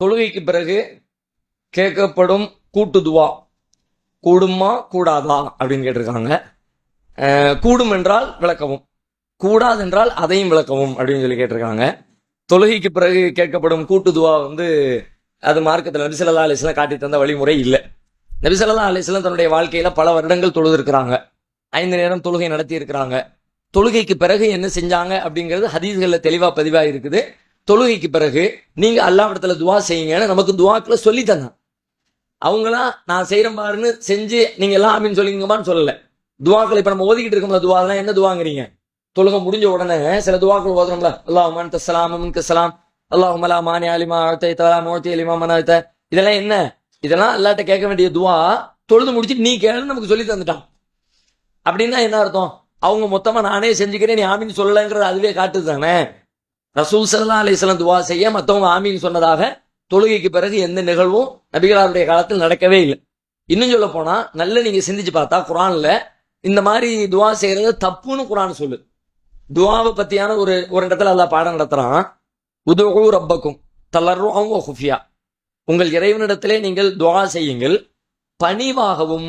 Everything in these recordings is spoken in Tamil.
தொழுகைக்கு பிறகு கேட்கப்படும் கூட்டு துவா. கூடுமா கூடாதா? அப்படின்னு கேட்டிருக்காங்க. கூடும் என்றால் விளக்கவும். கூடாது என்றால் அதையும் விளக்கவும் அப்படின்னு சொல்லி கேட்டிருக்காங்க. தொழுகைக்கு பிறகு கேட்கப்படும் கூட்டு துவா வந்து அது மார்க்கத்தில் நபிசல்லா அலிஸ்லாம் காட்டி தந்த வழிமுறை இல்லை. நபிசல்லா அலிஸ்லாம் தன்னுடைய வாழ்க்கையில பல வருடங்கள் தொழுது இருக்கிறாங்க ஐந்து நேரம் தொழுகை நடத்தி இருக்கிறாங்க தொழுகைக்கு பிறகு என்ன செஞ்சாங்க அப்படிங்கிறது ஹதீஸ்களில் தெளிவாக பதிவாக இருக்குது தொழுகைக்கு பிறகு நீங்கள் அல்லாவிடத்துல துவா செய்யுங்கன்னு நமக்கு துவாக்களை சொல்லி தந்தான் அவங்களாம் நான் செய்கிறேன் பாருன்னு செஞ்சு நீங்கள் எல்லாம் அப்படின்னு சொல்லிங்கம்மான்னு சொல்லலை. துவாக்கள் இப்போ நம்ம ஒதுக்கிட்டு இருக்கோம்ல துவாலாம் என்ன துவாங்கிறீங்க? தொழுகை முடிஞ்ச உடனே சில துவாக்கள் ஓதுறோம்ல. அல்லாஹ் மன் தஸ்லாம் சலாம். அல்லாஹ் மலா மானி அலிமா அழுத்த தலா மோத்தி அலிமா மனத்த இதெல்லாம் என்ன? இதெல்லாம் எல்லாட்ட கேட்க வேண்டிய துவா தொழுது முடிச்சுட்டு நீ கேளுன்னு நமக்கு சொல்லி தந்துட்டான். அப்படின்னா என்ன அர்த்தம்? அவங்க மொத்தமாக நானே செஞ்சுக்கிறேன் நீ ஆமின்னு சொல்லலைங்கிறது அதுவே காட்டுது தானே? ரசூல் சல்லா அலிஸ்லாம் துவா செய்ய மற்றவங்க ஆமின்னு சொன்னதாக தொழுகைக்கு பிறகு எந்த நிகழ்வும் நபிகளாருடைய காலத்தில் நடக்கவே இல்லை. இன்னும் சொல்ல போனா நல்ல நீங்க சிந்திச்சு பார்த்தா குரான்ல இந்த மாதிரி துவா செய்யறது தப்புன்னு குரான் சொல்லு. துவாவை பத்தியான ஒரு ஒரு இடத்துல அதில் பாடம் நடத்துறான். உதவு ரப்பக்கும் தளர்வும் அவங்க ஹுஃபியா. உங்கள் இறைவனிடத்திலே நீங்கள் துவா செய்யுங்கள். பணிவாகவும்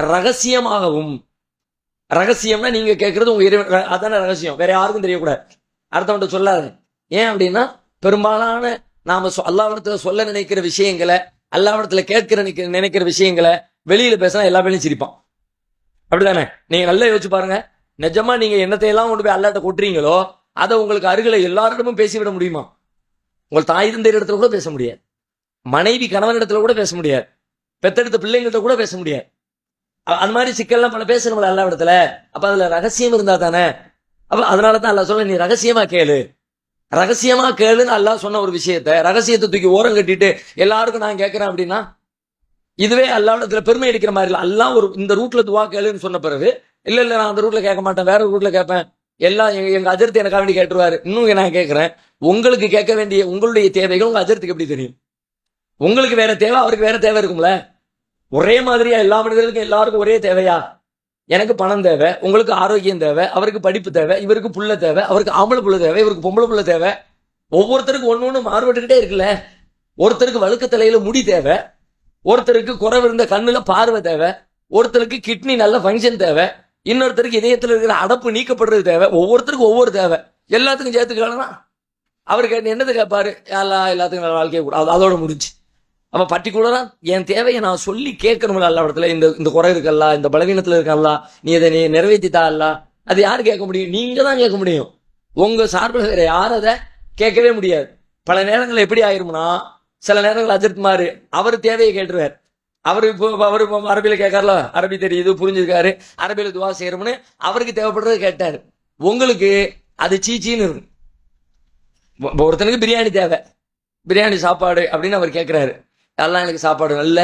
ரகசியமாகவும் ரகசியம்னா நீங்க கேட்கறது உங்க இறைவன் அதான ரகசியம். வேற யாருக்கும் தெரியக்கூடாது. அடுத்தவன்ட்ட சொல்லாது. ஏன் அப்படின்னா பெரும்பாலான நாம சொ- சொல்ல நினைக்கிற விஷயங்களை அல்லாவிடத்துல கேட்கிற நினைக்கிற நினைக்கிற விஷயங்களை வெளியில பேசினா எல்லா பேரும் சிரிப்பான். அப்படிதானே? நீங்க நல்லா யோசிச்சு பாருங்க. நிஜமா நீங்க என்னத்தை எல்லாம் கொண்டு போய் அல்லாட்ட கொட்டுறீங்களோ அதை உங்களுக்கு அருகில எல்லாரிடமும் பேசிவிட முடியுமா? உங்கள் தாய் தந்தையர் இடத்துல கூட பேச முடியாது. மனைவி கணவன் இடத்துல கூட பேச முடியாது. பெத்தெடுத்த பிள்ளைங்கள்ட்ட கூட பேச முடியாது. அந்த மாதிரி சிக்கல்லாம் பல பேசணும்ல எல்லா இடத்துல அப்ப அதுல ரகசியம் இருந்தா தானே? அப்ப அதனால தான் அல்லாஹ் சொல்ல நீ ரகசியமா கேளு. ரகசியமா கேளுன்னு அல்லாஹ் சொன்ன ஒரு விஷயத்த ரகசியத்தை தூக்கி ஓரம் கட்டிட்டு எல்லாருக்கும் நான் கேட்கிறேன் அப்படின்னா இதுவே அல்லாவிடத்துல பெருமை அடிக்கிற மாதிரி இல்லை. அல்லா ஒரு இந்த ரூட்ல துவா கேளுன்னு சொன்ன பிறகு இல்ல இல்ல நான் அந்த ரூட்ல கேட்க மாட்டேன் வேற ரூட்ல கேட்பேன். எல்லாம் எங்க எங்க அஜர்த்தி எனக்காக வேண்டி கேட்டுருவாரு. இன்னும் நான் கேட்கிறேன். உங்களுக்கு கேட்க வேண்டிய உங்களுடைய தேவைகள் உங்க அதிர்த்திக்கு எப்படி தெரியும்? உங்களுக்கு வேற தேவை அவருக்கு வேற தேவை இருக்கும்ல? ஒரே மாதிரியா எல்லா மனிதர்களுக்கும் எல்லாருக்கும் ஒரே தேவையா? எனக்கு பணம் தேவை உங்களுக்கு ஆரோக்கியம் தேவை அவருக்கு படிப்பு தேவை இவருக்கு புள்ள தேவை அவருக்கு ஆம்பளை புள்ள தேவை இவருக்கு பொம்பளை புள்ள தேவை. ஒவ்வொருத்தருக்கும் ஒன்று ஒன்று மாறுபட்டுக்கிட்டே இருக்குல்ல. ஒருத்தருக்கு வழுக்க தலையில முடி தேவை ஒருத்தருக்கு குறைவு இருந்த கண்ணில் பார்வை தேவை ஒருத்தருக்கு கிட்னி நல்ல ஃபங்க்ஷன் தேவை இன்னொருத்தருக்கு இதயத்தில் இருக்கிற அடப்பு நீக்கப்படுறது தேவை ஒவ்வொருத்தருக்கும் ஒவ்வொரு தேவை. எல்லாத்துக்கும் சேர்த்துக்கலாம் அவர் அவருக்கு என்னது கேட்பாரு எல்லா எல்லாத்துக்கும் நல்ல வாழ்க்கையை கூட. அதோட முடிஞ்சு. அவன் பர்டிகுலராக என் தேவையை நான் சொல்லி கேட்கணும்ல அல்ல இடத்துல. இந்த இந்த குறை இருக்கல்ல இந்த பலவீனத்தில் இருக்கல்ல நீ இதை நீ நிறைவேற்றித்தா அல்ல அது யார் கேட்க முடியும்? நீங்கள் தான் கேட்க முடியும். உங்கள் சார்பில் வேறு யாரும் அதை கேட்கவே முடியாது. பல நேரங்களில் எப்படி ஆயிரும்னா சில நேரங்கள் அஜித் மாறு அவர் தேவையை கேட்டுருவார். அவர் இப்போ அவர் இப்போ அரபியில் கேட்கார்ல அரபி தெரியுது புரிஞ்சிருக்காரு அரபியில் துவா செய்யறோம்னு அவருக்கு தேவைப்படுறது கேட்டார். உங்களுக்கு அது சீச்சின்னு இருக்கும் ஒருத்தனுக்கு பிரியாணி தேவை. பிரியாணி சாப்பாடு அப்படின்னு அவர் கேட்குறாரு. எல்லாம் எனக்கு சாப்பாடு நல்ல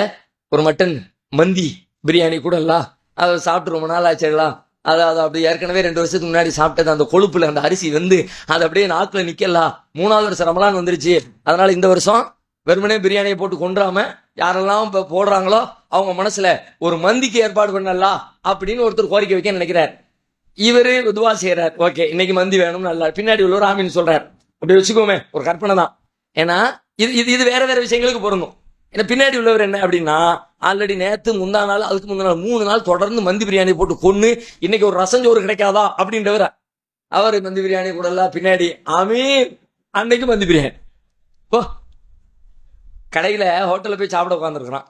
ஒரு மட்டன் மந்தி பிரியாணி கூட இல்ல. அதை சாப்பிட்டு ரொம்ப நாள் ஆச்சுங்களா அதை அதை அப்படி ஏற்கனவே ரெண்டு வருஷத்துக்கு முன்னாடி சாப்பிட்டது அந்த கொழுப்புல அந்த அரிசி வந்து அது அப்படியே நாக்குல நிக்கலாம் மூணாவது வருஷம் ரமலான் வந்துருச்சு. அதனால இந்த வருஷம் வெறுமனே பிரியாணியை போட்டு கொண்டுறாம யாரெல்லாம் இப்போ போடுறாங்களோ அவங்க மனசுல ஒரு மந்திக்கு ஏற்பாடு பண்ணலாம் அப்படின்னு ஒருத்தர் கோரிக்கை வைக்க நினைக்கிறார். இவரு உதுவா செய்யறார் ஓகே இன்னைக்கு மந்தி வேணும்னு நல்லா பின்னாடி உள்ளவர் ஆமின்னு சொல்றார். அப்படி வச்சுக்கோமே ஒரு கற்பனை தான். ஏன்னா இது இது இது வேற வேற விஷயங்களுக்கு பொருந்தும். ஏன்னா பின்னாடி உள்ளவர் என்ன அப்படின்னா ஆல்ரெடி நேத்து முந்தா நாள் அதுக்கு முந்தா நாள் மூணு நாள் தொடர்ந்து மந்தி பிரியாணி போட்டு கொன்னு இன்னைக்கு ஒரு ரசஞ்சோறு கிடைக்காதா அப்படின்றவர் அவர் மந்தி பிரியாணி கூட பின்னாடி ஆமீ அன்னைக்கு மந்தி பிரியாணி. ஓ கடையில ஹோட்டலில் போய் சாப்பிட உட்காந்துருக்கிறான்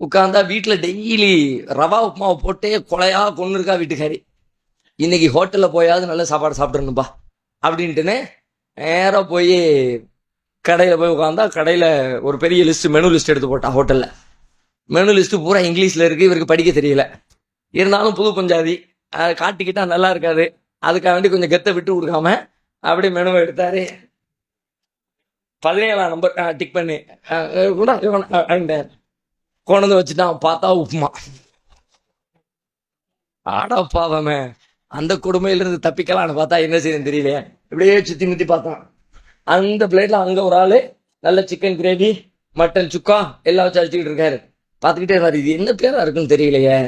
உட்காந்தா வீட்டில் டெய்லி ரவா உப்புமாவை போட்டே கொலையா கொண்டு இருக்கா வீட்டுக்காரி. இன்னைக்கு ஹோட்டலில் போயாவது நல்ல சாப்பாடு சாப்பிட்றணும்பா அப்படின்ட்டுன்னு நேராக போய் கடையில் போய் உட்காந்தா கடையில் ஒரு பெரிய லிஸ்ட் மெனு லிஸ்ட் எடுத்து போட்டான் ஹோட்டலில் மெனு லிஸ்ட்டு பூரா இங்கிலீஷில் இருக்கு இவருக்கு படிக்க தெரியல. இருந்தாலும் புது பஞ்சாதி அதை காட்டிக்கிட்டா நல்லா இருக்காது. அதுக்காக வேண்டி கொஞ்சம் கெத்தை விட்டு கொடுக்காம அப்படியே மெனுவை எடுத்தார். பதினேழாம் நம்பர் டிக் பண்ணி கொண்டு வச்சுட்டான் பார்த்தா உப்புமா. ஆடா பாவமே. அந்த கொடுமையிலிருந்து தப்பிக்கலாம்னு பார்த்தா என்ன செய்யணும் தெரியலையே. இப்படியே சுற்றி முற்றி பார்த்தான். அந்த பிளேட்ல அங்க ஒரு ஆளு நல்ல சிக்கன் கிரேவி மட்டன் சுக்கா எல்லாம் வச்சு அடிச்சுக்கிட்டு இருக்காரு. பார்த்துக்கிட்டே இருக்காரு. இது என்ன பேரா இருக்குன்னு தெரியலையே.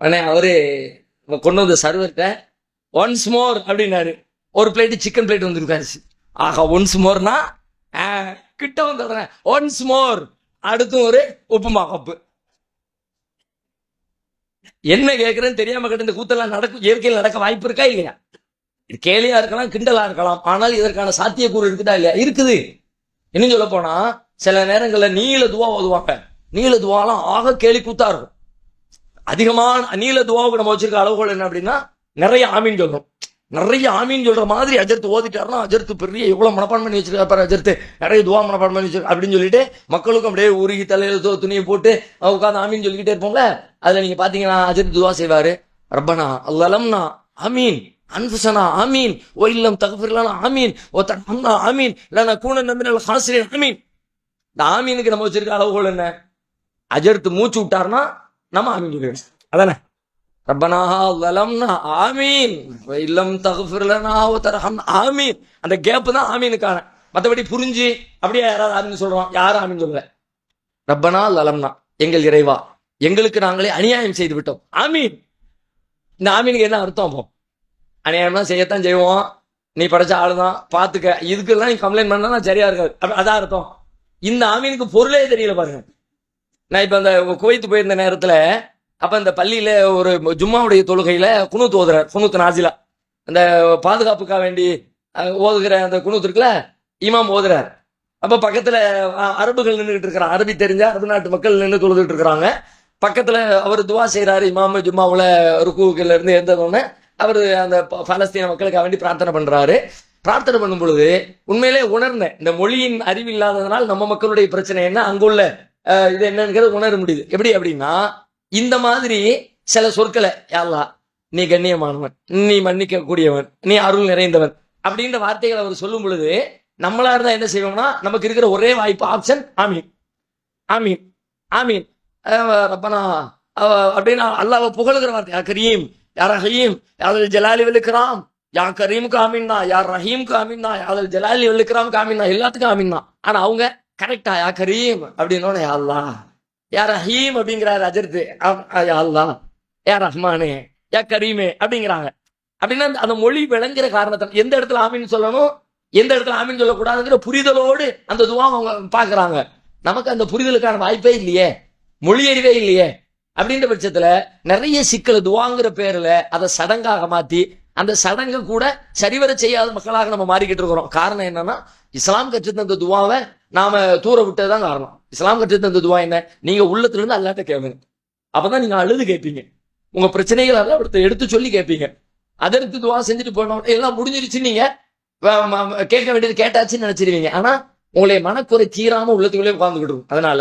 உடனே அவரு கொண்டு வந்த சர்வர்கிட்ட ஒன்ஸ் மோர் அப்படின்னாரு. ஒரு பிளேட் சிக்கன் பிளேட் வந்துருக்காரு. ஆகா ஒன்ஸ் மோர்னா கிட்ட வந்துடுறேன் ஒன்ஸ் மோர் அடுத்து ஒரு உப்புமா கப்பு என்ன கேட்கறேன்னு தெரியாம கிட்ட இந்த கூத்தெல்லாம் நடக்கும் இயற்கையில் நடக்க வாய்ப்பு இருக்கா இல்லையா? இது கேலியா இருக்கலாம் கிண்டலா இருக்கலாம். ஆனால் இதற்கான சாத்தியக்கூறு இருக்குதா இல்லையா? இருக்குது. இன்னும் சொல்ல போனா சில நேரங்களில் நீல துவா ஓதுவாங்க நீல துவாலாம் ஆக கேலி கூத்தா இருக்கும் அதிகமான நீல துவாவுக்கு நம்ம வச்சிருக்க அளவுகள் என்ன அப்படின்னா நிறைய ஆமீன் சொல்லணும் நிறைய ஆமீன் சொல்ற மாதிரி அஜர்த்து ஓதிட்டாருன்னா அஜர்த்து பெரிய எவ்வளவு மனப்பான் பண்ணி வச்சிருக்காரு அஜர்த்து. நிறைய துவா மனப்பான் பண்ணி வச்சிருக்க அப்படின்னு சொல்லிட்டு மக்களுக்கும் அப்படியே உருகி தலையில தோ துணியை போட்டு உட்காந்து ஆமீன் சொல்லிக்கிட்டே இருப்போம்ல? அதுல நீங்க பாத்தீங்கன்னா அஜர்த்து துவா செய்வாரு. ரப்பனா அல்லலம்னா ஆமீன். அன்புசனா ஆமீன். ஓ இல்லம் தகவலான ஆமீன். ஓ தர்ஹம்னா ஆமீன். இல்லைனா கூன நம்பினால் ஹாசிரின் ஆமீன். இந்த ஆமீனுக்கு நம்ம வச்சிருக்க அளவுகோல் என்ன? அஜர்த்து மூச்சு விட்டாருன்னா நம்ம ஆமீன் சொல்லிடுவோம். அதானே? ரப்பனா லலம்னா ஆமீன். இல்லம் தகஃபிர் லனா ஆமீன். அந்த கேப்பு தான் ஆமீனுக்கான. மற்றபடி புரிஞ்சு அப்படியே யாராவது ஆமீன் சொல்றோம். யாரும் ஆமீன் சொல்லல? ரப்பனா லலம்னா எங்கள் இறைவா. எங்களுக்கு நாங்களே அநியாயம் செய்து விட்டோம் ஆமீன். இந்த ஆமீனுக்கு என்ன அர்த்தம் அப்போ? அநியாயம்னா செய்யத்தான் செய்வோம். நீ படைச்ச ஆளுதான். பார்த்துக்க இதுக்கெல்லாம் நீ கம்ப்ளைண்ட் பண்ணா சரியா இருக்காது. அதான் அர்த்தம். இந்த ஆமீனுக்கு பொருளே தெரியல பாருங்க. நான் இப்போ அந்த குவைத்து போயிருந்த நேரத்தில் அப்போ இந்த பள்ளியில் ஒரு ஜும்மாவுடைய தொழுகையில் குணுத்து ஓதுறார் குனூத் நாசிலா. அந்த பாதுகாப்புக்காக வேண்டி ஓதுகிற அந்த குனூத் இருக்குல்ல இமாம் ஓதுறார். அப்போ பக்கத்தில் அரபுகள் நின்றுட்டு இருக்கிறாங்க. அரபி தெரிஞ்ச அரபு நாட்டு மக்கள் நின்று தொழுதுட்டு இருக்கிறாங்க. பக்கத்தில் அவர் துவா செய்கிறாரு இமாம் ஜும்மாவில் ருக்குல இருந்து எழுந்ததுன்னு அவர் அந்த ப- பலஸ்தீன மக்களுக்காக வேண்டி பிரார்த்தனை பண்றாரு. பிரார்த்தனை பண்ணும் பொழுது உண்மையிலே உணர்ந்தேன். இந்த மொழியின் அறிவு இல்லாததனால் நம்ம மக்களுடைய பிரச்சனை என்ன? அங்குள்ள இது என்னங்கிறது உணர முடியுது. எப்படி அப்படின்னா இந்த மாதிரி சில சொற்களை யாரா நீ கண்ணியமானவன் நீ மன்னிக்க கூடியவன் நீ அருள் நிறைந்தவன் அப்படின்ற வார்த்தைகளை அவர் சொல்லும் பொழுது நம்மளா இருந்தா என்ன செய்வோம்னா நமக்கு இருக்கிற ஒரே வாய்ப்பு ஆப்ஷன் ஆமீன். ஆமீன். ஆமீன். ரப்பனா அப்படின்னு அல்லாவை புகழுகிற வார்த்தை யா யார் ரஹீம் யாதல் ஜலாலி வலுக்கிறாம் யா கரீமுக்கு காமின்னா யார் ரஹீமுக்கு காமின்னா யாதல் ஜலாலி வலுக்கிறாமுக்கு காமின்னா எல்லாத்துக்கும் ஆமீன்னா ஆனா அவங்க கரெக்டா யா கரீம் அப்படின்னு யா யா ரஹீம் அப்படிங்கிறாரு அஜர்த்து ஆம், யா அல்லாஹ் யா ரஹ்மானே யா கரீமே அப்படிங்கிறாங்க. அப்படின்னா அந்த- மொழி விளங்குற காரணத்தை எந்த இடத்துல ஆமின்னு சொல்லணும் எந்த இடத்துல ஆமீன் சொல்லக்கூடாதுங்கிற புரிதலோடு அந்த துவா அவங்க பாக்குறாங்க நமக்கு அந்த புரிதலுக்கான வாய்ப்பே இல்லையே மொழி அறிவே இல்லையே. அப்படின்ற பட்சத்துல நிறைய சிக்கல் துவாங்கிற பேர்ல அதை சடங்காக மாத்தி அந்த சடங்கை கூட சரிவர செய்யாத மக்களாக நம்ம மாறிக்கிட்டு இருக்கிறோம். காரணம் என்னன்னா இஸ்லாம் கற்றுத்தந்த துவாவை நாம தூர விட்டதுதான் காரணம். இஸ்லாம் கற்றுத்தந்த துவா என்ன? நீங்க உள்ளத்துல இருந்து அல்லாட்ட கேளுங்க. அப்பதான் நீங்க அழுது கேட்பீங்க. உங்க பிரச்சனைகள் எல்லாம் ஒருத்தர் எடுத்து சொல்லி கேட்பீங்க. அதற்கு துவா செஞ்சுட்டு போனோம் எல்லாம் முடிஞ்சிருச்சு நீங்க. கேட்க வேண்டியது கேட்டாச்சுன்னு நினைச்சிருவீங்க. ஆனா உங்களுடைய மனக்குறை தீராம உள்ளத்துக்குள்ளே உட்கார்ந்துகிட்டு இருக்கும். அதனால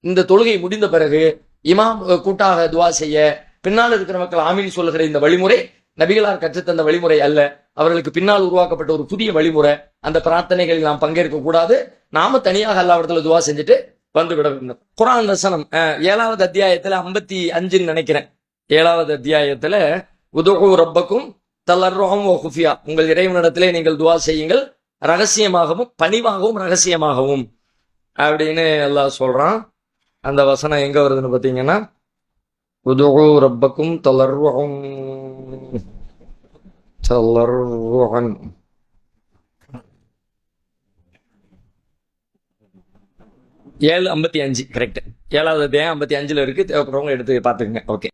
இந்த தொழுகை முடிந்த பிறகு இமாம் கூட்டாக துவா செய்ய பின்னால் இருக்கிற மக்கள் ஆமீன் சொல்லுகிற இந்த வழிமுறை நபிகளார் கற்றுத்தந்த வழிமுறை அல்ல. அவர்களுக்கு பின்னால் உருவாக்கப்பட்ட ஒரு புதிய வழிமுறை. அந்த பிரார்த்தனைகளில் நாம் பங்கேற்க கூடாது. நாம தனியாக அல்லாவிடத்துல துவா செஞ்சுட்டு வந்து விட வேண்டும். குரான் வசனம் ஏழாவது அத்தியாயத்துல ஐம்பத்தி அஞ்சுன்னு நினைக்கிறேன். ஏழாவது அத்தியாயத்துல உதகு ரப்பக்கும் தலர்ரோகம் குஃபியா. உங்கள் இறைவனிடத்திலே நீங்கள் துவா செய்யுங்கள். ரகசியமாகவும் பணிவாகவும் ரகசியமாகவும். அப்படின்னு எல்லாம் சொல்றான். அந்த வசனம் எங்க வருதுன்னு பாத்தீங்கன்னா உதுகு ரப்பக்கும் தளர்வகம் தளர்வகன் ஏழு ஐம்பத்தி அஞ்சு கரெக்ட் ஏழாவது அத்தியாயம் ஐம்பத்தி அஞ்சுல இருக்கு. தேவைப்படுறவங்க எடுத்து பாத்துக்கங்க ஓகே